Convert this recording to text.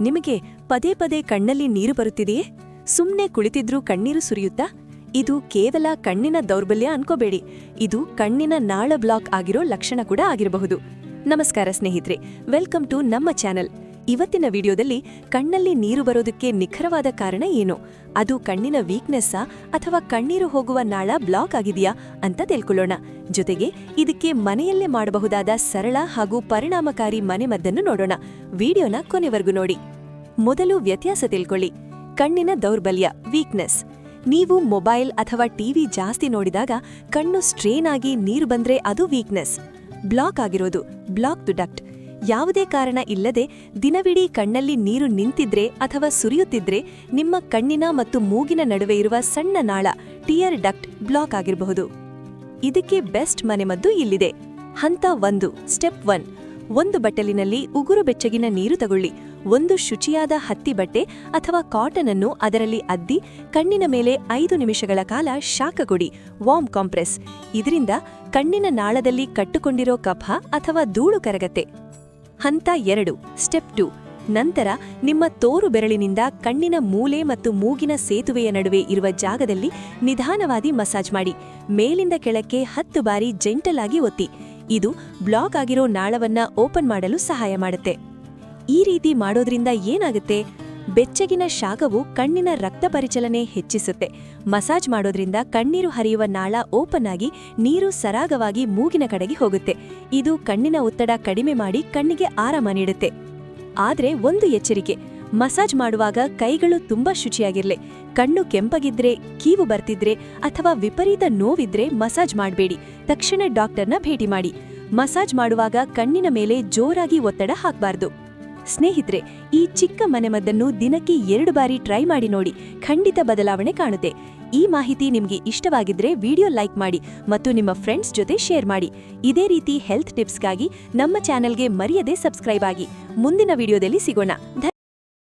ನಿಮಗೆ ಪದೇ ಪದೇ ಕಣ್ಣಲ್ಲಿ ನೀರು ಬರುತ್ತಿದೆಯೇ? ಸುಮ್ಮನೆ ಕುಳಿತಿದ್ರೂ ಕಣ್ಣೀರು ಸುರಿಯುತ್ತಾ? ಇದು ಕೇವಲ ಕಣ್ಣಿನ ದೌರ್ಬಲ್ಯ ಅನ್ಕೋಬೇಡಿ. ಇದು ಕಣ್ಣಿನ ನಾಳ ಬ್ಲಾಕ್ ಆಗಿರೋ ಲಕ್ಷಣ ಕೂಡ ಆಗಿರಬಹುದು. ನಮಸ್ಕಾರ ಸ್ನೇಹಿತರೆ, ವೆಲ್ಕಮ್ ಟು ನಮ್ಮ ಚಾನೆಲ್. ಇವತ್ತಿನ ವಿಡಿಯೋದಲ್ಲಿ ಕಣ್ಣಲ್ಲಿ ನೀರು ಬರೋದಕ್ಕೆ ನಿಖರವಾದ ಕಾರಣ ಏನು? ಅದು ಕಣ್ಣಿನ ವೀಕ್ನೆಸ್ಸಾ ಅಥವಾ ಕಣ್ಣೀರು ಹೋಗುವ ನಾಳ ಬ್ಲಾಕ್ ಆಗಿದೆಯಾ ಅಂತ ತಿಳ್ಕೊಳ್ಳೋಣ. ಜೊತೆಗೆ ಇದಕ್ಕೆ ಮನೆಯಲ್ಲೇ ಮಾಡಬಹುದಾದ ಸರಳ ಹಾಗೂ ಪರಿಣಾಮಕಾರಿ ಮನೆಮದ್ದನ್ನು ನೋಡೋಣ. ವಿಡಿಯೋನ ಕೊನೆವರೆಗೂ ನೋಡಿ. ಮೊದಲು ವ್ಯತ್ಯಾಸ ತಿಳ್ಕೊಳ್ಳಿ. ಕಣ್ಣಿನ ದೌರ್ಬಲ್ಯ ವೀಕ್ನೆಸ್ ನೀವು ಮೊಬೈಲ್ ಅಥವಾ ಟಿವಿ ಜಾಸ್ತಿ ನೋಡಿದಾಗ ಕಣ್ಣು ಸ್ಟ್ರೇನ್ ಆಗಿ ನೀರು ಬಂದ್ರೆ ಅದು ವೀಕ್ನೆಸ್ ಬ್ಲಾಕ್ ಆಗಿರೋದು ಬ್ಲಾಕ್ ಡಕ್ಟ್ ಯಾವುದೇ ಕಾರಣ ಇಲ್ಲದೆ ದಿನವಿಡೀ ಕಣ್ಣಲ್ಲಿ ನೀರು ನಿಂತಿದ್ರೆ ಅಥವಾ ಸುರಿಯುತ್ತಿದ್ರೆ ನಿಮ್ಮ ಕಣ್ಣಿನ ಮತ್ತು ಮೂಗಿನ ನಡುವೆ ಇರುವ ಸಣ್ಣ ನಾಳ ಟಿಯರ್ ಡಕ್ಟ್ ಬ್ಲಾಕ್ ಆಗಿರಬಹುದು. ಇದಕ್ಕೆ ಬೆಸ್ಟ್ ಮನೆಮದ್ದು ಇಲ್ಲಿದೆ. ಹಂತ ಒಂದು, ಸ್ಟೆಪ್ ಒನ್. ಒಂದು ಬಟ್ಟಲಿನಲ್ಲಿ ಉಗುರು ಬೆಚ್ಚಗಿನ ನೀರು ತಗೊಳ್ಳಿ. ಒಂದು ಶುಚಿಯಾದ ಹತ್ತಿ ಬಟ್ಟೆ ಅಥವಾ ಕಾಟನ್ ಅನ್ನು ಅದರಲ್ಲಿ ಅದ್ದಿ ಕಣ್ಣಿನ ಮೇಲೆ ಐದು ನಿಮಿಷಗಳ ಕಾಲ ಶಾಖ ಕೊಡಿ. Warm compress. ಇದರಿಂದ ಕಣ್ಣಿನ ನಾಳದಲ್ಲಿ ಕಟ್ಟುಕೊಂಡಿರೋ ಕಫ ಅಥವಾ ಧೂಳು ಕರಗತ್ತೆ. ಹಂತ ಎರಡು ಸ್ಟೆಪ್ ಟು ನಂತರ ನಿಮ್ಮ ತೋರು ಬೆರಳಿನಿಂದ ಕಣ್ಣಿನ ಮೂಲೆ ಮತ್ತು ಮೂಗಿನ ಸೇತುವೆಯ ನಡುವೆ ಇರುವ ಜಾಗದಲ್ಲಿ ನಿಧಾನವಾಗಿ ಮಸಾಜ್ ಮಾಡಿ. ಮೇಲಿಂದ ಕೆಳಕ್ಕೆ ಹತ್ತು ಬಾರಿ ಜೆಂಟಲ್ ಆಗಿ ಒತ್ತಿ. ಇದು ಬ್ಲಾಕ್ ಆಗಿರೋ ನಾಳವನ್ನ ಓಪನ್ ಮಾಡಲು ಸಹಾಯ ಮಾಡುತ್ತೆ. ಈ ರೀತಿ ಮಾಡೋದ್ರಿಂದ ಏನಾಗುತ್ತೆ? ಬೆಚ್ಚಗಿನ ಶಾಗವು ಕಣ್ಣಿನ ರಕ್ತ ಪರಿಚಲನೆ ಹೆಚ್ಚಿಸುತ್ತೆ. ಮಸಾಜ್ ಮಾಡೋದ್ರಿಂದ ಕಣ್ಣೀರು ಹರಿಯುವ ನಾಳ ಓಪನ್ ಆಗಿ ನೀರು ಸರಾಗವಾಗಿ ಮೂಗಿನ ಕಡೆಗೆ ಹೋಗುತ್ತೆ. ಇದು ಕಣ್ಣಿನ ಒತ್ತಡ ಕಡಿಮೆ ಮಾಡಿ ಕಣ್ಣಿಗೆ ಆರಾಮ ನೀಡುತ್ತೆ. ಆದರೆ ಒಂದು ಎಚ್ಚರಿಕೆ, ಮಸಾಜ್ ಮಾಡುವಾಗ ಕೈಗಳು ತುಂಬಾ ಶುಚಿಯಾಗಿರಲಿ. ಕಣ್ಣು ಕೆಂಪಗಿದ್ರೆ, ಕೀವು ಬರ್ತಿದ್ರೆ ಅಥವಾ ವಿಪರೀತ ನೋವಿದ್ರೆ ಮಸಾಜ್ ಮಾಡಬೇಡಿ. ತಕ್ಷಣ ಡಾಕ್ಟರ್ನ ಭೇಟಿ ಮಾಡಿ. ಮಸಾಜ್ ಮಾಡುವಾಗ ಕಣ್ಣಿನ ಮೇಲೆ ಜೋರಾಗಿ ಒತ್ತಡ ಹಾಕಬಾರ್ದು. ಸ್ನೇಹಿತರೆ, ಈ ಚಿಕ್ಕ ಮನೆಮದ್ದನ್ನು ದಿನಕ್ಕೆ ಎರಡು ಬಾರಿ ಟ್ರೈ ಮಾಡಿ ನೋಡಿ, ಖಂಡಿತ ಬದಲಾವಣೆ ಕಾಣುತ್ತೆ. ಈ ಮಾಹಿತಿ ನಿಮಗೆ ಇಷ್ಟವಾಗಿದ್ರೆ ವಿಡಿಯೋ ಲೈಕ್ ಮಾಡಿ ಮತ್ತು ನಿಮ್ಮ ಫ್ರೆಂಡ್ಸ್ ಜೊತೆ ಶೇರ್ ಮಾಡಿ. ಇದೇ ರೀತಿ ಹೆಲ್ತ್ ಟಿಪ್ಸ್ಗಾಗಿ ನಮ್ಮ ಚಾನೆಲ್ಗೆ ಮರೆಯದೆ ಸಬ್ಸ್ಕ್ರೈಬ್ ಆಗಿ. ಮುಂದಿನ ವಿಡಿಯೋದಲ್ಲಿ ಸಿಗೋಣ.